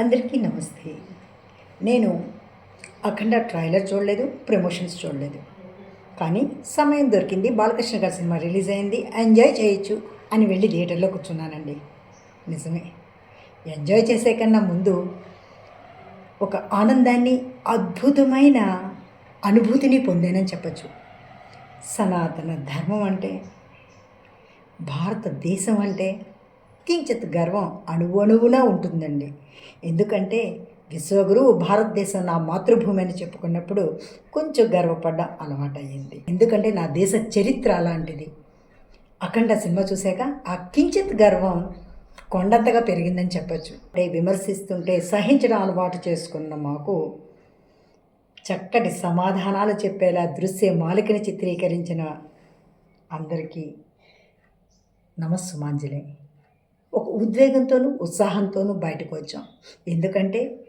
అందరికీ నమస్తే. నేను అఖండ ట్రైలర్ చూడలేదు ప్రమోషన్స్ చూడలేదు. కానీ సమయం దొరికింది బాలకృష్ణ గారి సినిమా రిలీజ్ అయింది ఎంజాయ్ చేయొచ్చు అని వెళ్ళి థియేటర్లో కూర్చున్నానండి. నిజమే. ఎంజాయ్ చేసే కన్నా ముందు ఒక ఆనందాన్ని అద్భుతమైన అనుభూతిని పొందానని చెప్పచ్చు. సనాతన ధర్మం అంటే భారతదేశం అంటే కించిత్ గర్వం అణువణువున ఉంటుందండి. ఎందుకంటే విశ్వగురువు భారతదేశం నా మాతృభూమి అని చెప్పుకున్నప్పుడు కొంచెం గర్వపడ్డ అలవాటయ్యింది. ఎందుకంటే నా దేశ చరిత్ర అలాంటిది. అఖండ సినిమా చూశాక ఆ కించిత్ గర్వం కొండంతగా పెరిగిందని చెప్పచ్చు. అంటే విమర్శిస్తుంటే సహించడం అలవాటు చేసుకున్న మాకు చక్కటి సమాధానాలు చెప్పేలా దృశ్య మాలికని చిత్రీకరించిన అందరికీ నమస్సుమాంజలి. ఒక ఉద్వేగంతోనూ ఉత్సాహంతోనూ బయటకు వచ్చాం. ఎందుకంటే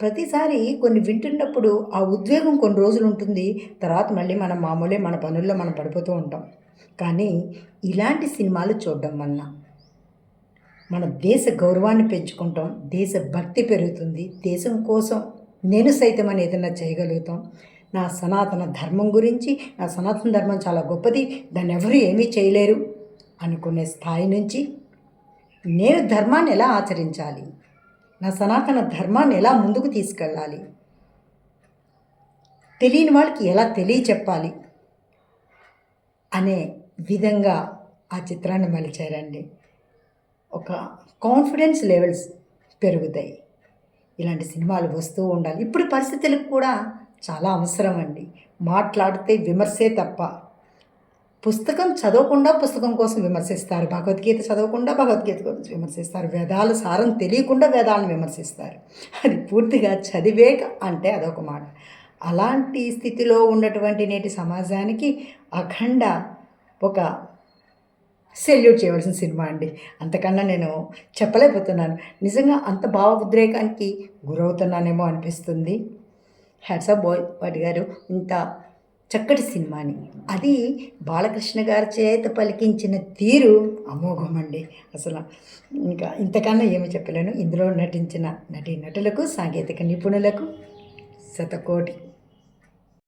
ప్రతిసారి కొన్ని వింటున్నప్పుడు ఆ ఉద్వేగం కొన్ని రోజులు ఉంటుంది. తర్వాత మళ్ళీ మన మామూలే మన పనుల్లో మనం పడిపోతూ ఉంటాం. కానీ ఇలాంటి సినిమాలు చూడడం వలన మన దేశ గౌరవాన్ని పెంచుకుంటాం. దేశ భక్తి పెరుగుతుంది. దేశం కోసం నేను సైతం అని ఏదైనా చేయగలుగుతాం. నా సనాతన ధర్మం గురించి నా సనాతన ధర్మం చాలా గొప్పది. దాన్ని ఎవరు ఏమీ చేయలేరు అనుకునే స్థాయి నుంచి నేను ధర్మాన్ని ఎలా ఆచరించాలి? నా సనాతన ధర్మాన్ని ఎలా ముందుకు తీసుకెళ్ళాలి? తెలియని వాళ్ళకి ఎలా తెలియచెప్పాలి? అనే విధంగా ఆ చిత్రాన్ని మలిచారండి. ఒక కాన్ఫిడెన్స్ లెవెల్స్ పెరుగుతాయి. ఇలాంటి సినిమాలు వస్తూ ఉండాలి. ఇప్పుడు పరిస్థితులకు కూడా చాలా అవసరం అండి. మాట్లాడితే విమర్శే తప్ప. పుస్తకం చదవకుండా పుస్తకం కోసం విమర్శిస్తారు. భగవద్గీత చదవకుండా భగవద్గీత గురించి విమర్శిస్తారు. వేదాల సారం తెలియకుండా వేదాలను విమర్శిస్తారు. అది పూర్తిగా చదివేక అంటే అదొక మాట. అలాంటి స్థితిలో ఉన్నటువంటి నేటి సమాజానికి అఖండ ఒక సెల్యూట్ చేయవలసిన సినిమా అండి. అంతకన్నా నేను చెప్పలేకపోతున్నాను. నిజంగా అంత భావ ఉద్రేకానికి గురవుతున్నానేమో అనిపిస్తుంది. హ్యాట్సప్ బాయ్ వాటి గారు ఇంత చక్కటి సినిమాని. అది బాలకృష్ణ గారి చేత పలికించిన తీరు అమోఘం అండి అసలు. ఇంకా ఇంతకన్నా ఏమి చెప్పలేను. ఇందులో నటించిన నటీ నటులకు సాంకేతిక నిపుణులకు శతకోటి